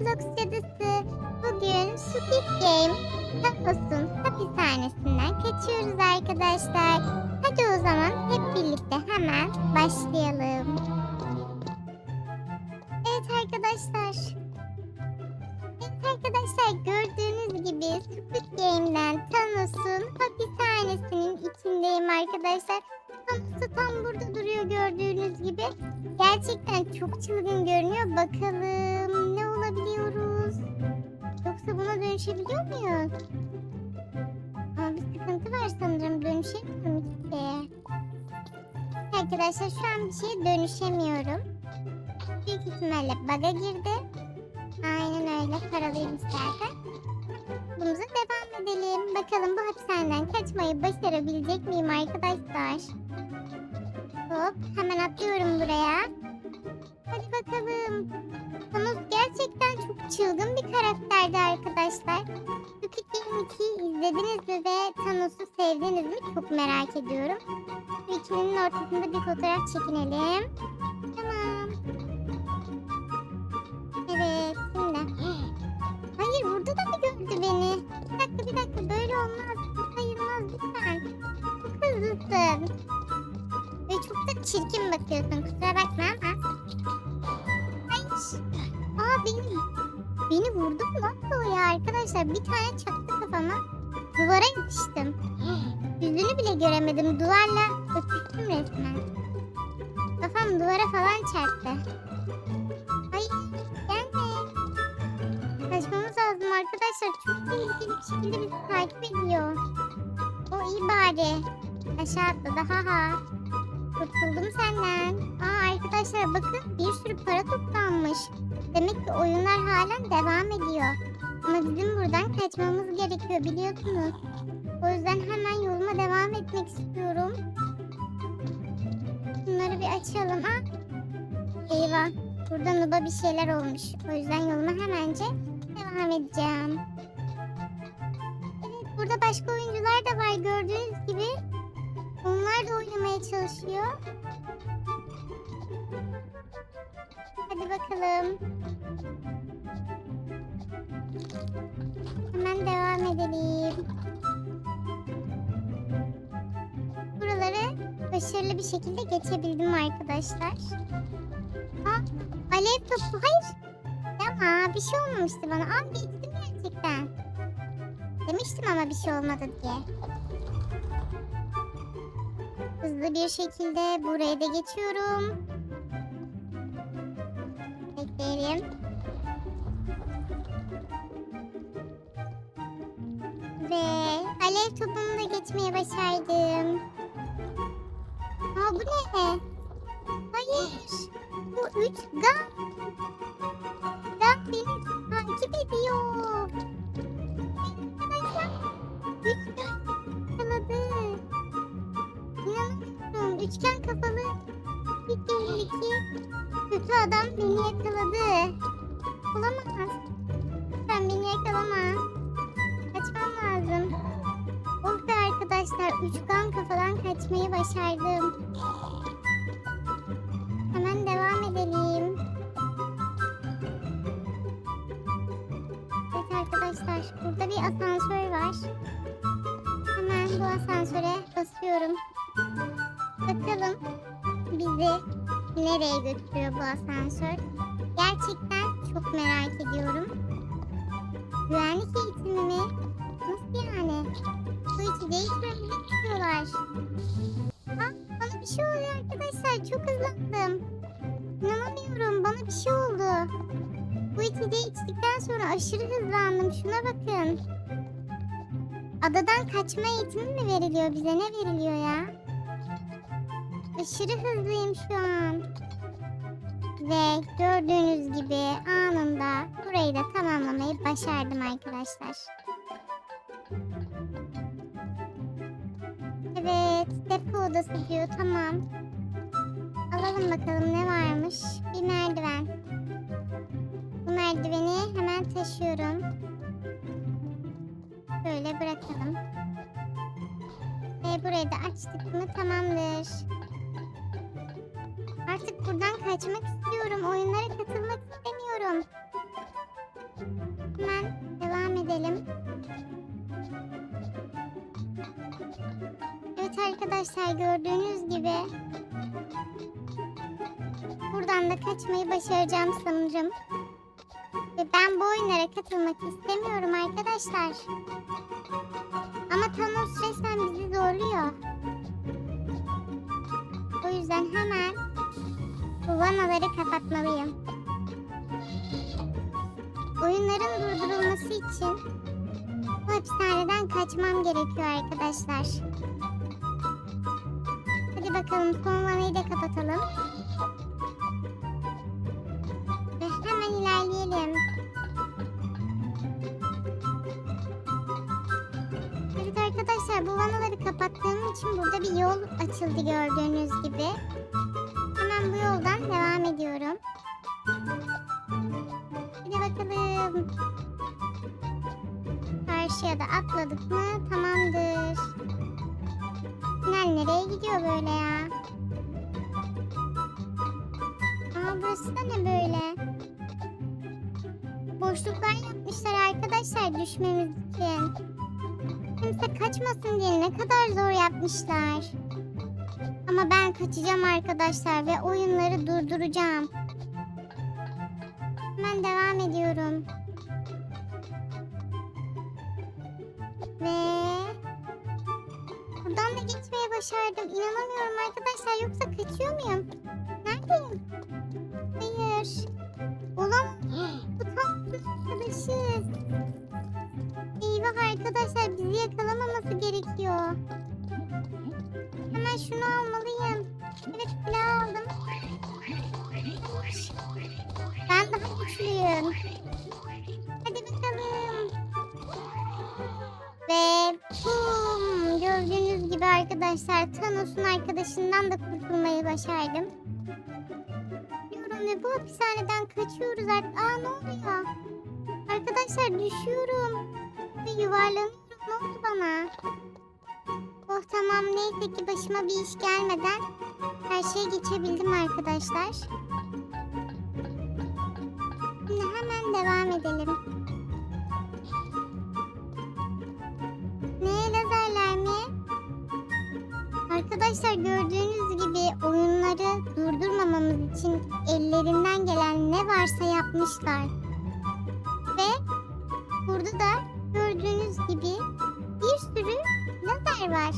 Roblox cadısı. Bugün Squid Game Thanos'un hapishanesinden kaçıyoruz arkadaşlar. Hadi o zaman hep birlikte hemen başlayalım. Evet arkadaşlar. Evet arkadaşlar gördüğünüz gibi Squid Game'den Thanos'un hapishanesinin içindeyim arkadaşlar. Thanos da tam burada duruyor gördüğünüz gibi. Gerçekten çok çılgın görünüyor. Bakalım ne olabiliyoruz? Yoksa buna dönüşebiliyor muyuz? Ama bir sıkıntı var sanırım. Dönüşemiyorum işte. Arkadaşlar şu an bir şeye dönüşemiyorum. Büyük ihtimalle bug'a girdi. Aynen öyle. Paralıyım zaten. Bunumuza devam edelim. Bakalım bu hapishaneden kaçmayı başarabilecek miyim arkadaşlar? Hop hemen atlıyorum buraya. Hadi bakalım. Thanos gerçekten çok çılgın bir karakterdi arkadaşlar. Squid Game 2'yi izlediniz mi ve Thanos'u sevdiniz mi çok merak ediyorum. Bu ikilinin ortasında bir fotoğraf çekinelim. Tamam. Evet şimdi. Hayır burada da mı gördü beni? Bir dakika bir dakika böyle olmaz. Sayılmaz lütfen. Çok hızlısın. Ve çok da çirkin bakıyorsun kusura beni, beni vurdu mu ya arkadaşlar? Bir tane çaktı kafama. Duvara yetiştim. Yüzünü bile göremedim. Duvarla öpüştüm resmen. Kafam duvara falan çarptı. Hayır gelme. Kaçmamız lazım arkadaşlar. Çok tehlikeli bir şekilde bizi takip ediyor. O iyi bari. Aşağı atladı ha ha. Kurtuldum senden. Aa arkadaşlar bakın bir sürü para toplanmış. Demek ki oyunlar halen devam ediyor. Ama bizim buradan kaçmamız gerekiyor biliyorsunuz. O yüzden hemen yoluma devam etmek istiyorum. Bunları bir açalım. Aa, eyvah. Burada Nuba bir şeyler olmuş. O yüzden yoluma hemence devam edeceğim. Evet burada başka oyuncular da var gördüğünüz gibi. Onlar da oynamaya çalışıyor. Hadi bakalım. Hemen devam edelim. Buraları başarılı bir şekilde geçebildim arkadaşlar. Ha, alev topu. Hayır. Ama bir şey olmamıştı bana. Aa geçtim gerçekten. Demiştim ama bir şey olmadı diye. Hızlı bir şekilde buraya da geçiyorum. Bekleyelim. Ve alev topumu da geçmeye başardım. Aa bu ne? Hayır. Bu üç. Gam kafadan kaçmayı başardım. Hemen devam edelim. Evet arkadaşlar. Burada bir asansör var. Hemen bu asansöre basıyorum. Bakalım bizi nereye götürüyor bu asansör? Gerçekten çok merak ediyorum. Güvenlik eğitimi mi? Nasıl yani? Aşırı hızlandım. Şuna bakın. Adadan kaçma eğitimi mi veriliyor bize? Ne veriliyor ya? Aşırı hızlıyım şu an. Ve gördüğünüz gibi anında burayı da tamamlamayı başardım arkadaşlar. Evet, depo odası diyor. Tamam. Alalım bakalım ne varmış. Bir merdiven. Bu merdiveni hemen ben taşıyorum. Böyle bırakalım. Ve burayı da açtık mı tamamdır. Artık buradan kaçmak istiyorum. Oyunlara katılmak istemiyorum. Hemen devam edelim. Evet arkadaşlar gördüğünüz gibi buradan da kaçmayı başaracağım sanırım. Ben bu oyunlara katılmak istemiyorum arkadaşlar. Ama Thanos resmen bizi zorluyor. O yüzden hemen bu vanaları kapatmalıyım. Oyunların durdurulması için bu hapishaneden kaçmam gerekiyor arkadaşlar. Hadi bakalım son vanayı da kapatalım. Arkadaşlar bu vanaları kapattığım için burada bir yol açıldı gördüğünüz gibi. Hemen bu yoldan devam ediyorum. Hadi bakalım. Karşıya da atladık mı? Tamamdır. Tünel nereye gidiyor böyle ya? Aa burası da ne böyle? Boşluklar yapmışlar arkadaşlar düşmemiz için. Kimse kaçmasın diye ne kadar zor yapmışlar. Ama ben kaçacağım arkadaşlar ve oyunları durduracağım. Hemen devam ediyorum. Ve buradan da geçmeye başardım. İnanamıyorum arkadaşlar. Yoksa kaçıyor muyum? Ve bum. Gördüğünüz gibi arkadaşlar Thanos'un arkadaşından da kurtulmayı başardım. Diyorum ve bu hapishaneden kaçıyoruz artık. Aa ne oluyor? Arkadaşlar düşüyorum. Ve yuvarlanıyorum. Ne oldu bana? Oh tamam neyse ki başıma bir iş gelmeden her şeye geçebildim arkadaşlar. Şimdi hemen devam edelim. Arkadaşlar gördüğünüz gibi oyunları durdurmamamız için ellerinden gelen ne varsa yapmışlar. Ve burada da gördüğünüz gibi bir sürü lazer var.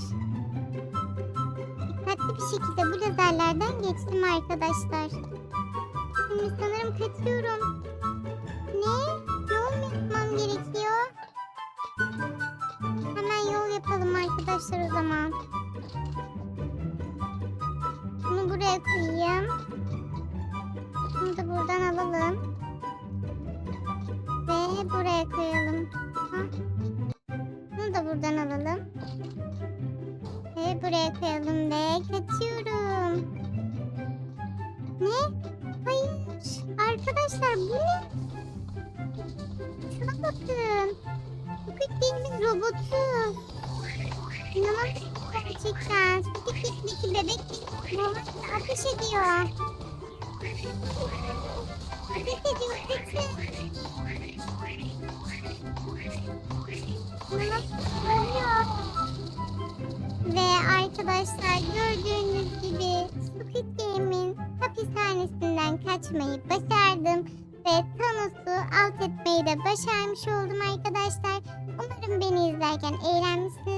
Dikkatli bir şekilde bu lazerlerden geçtim arkadaşlar. Şimdi sanırım kaçıyorum. Ne? Yol mu yapmam gerekiyor? Hemen yol yapalım arkadaşlar o zaman. Buraya koyayım. Bunu da buradan alalım. Ve buraya koyalım. Bunu da buradan alalım. Ve buraya koyalım ve kaçıyorum. Ne? Hayır. Arkadaşlar bu ne? Şuna bakın. Squid Game'in robotu. İnanamıyorum gerçekten. Squid Game'deki bebek robotu ateş ediyor. Ateş ediyor. İnanamıyorum. Ve arkadaşlar gördüğünüz gibi Squid Game'in hapishanesinden kaçmayı başardım. Ve Thanos'u alt etmeyi de başarmış oldum arkadaşlar. Umarım beni izlerken eğlenmişsinizdir.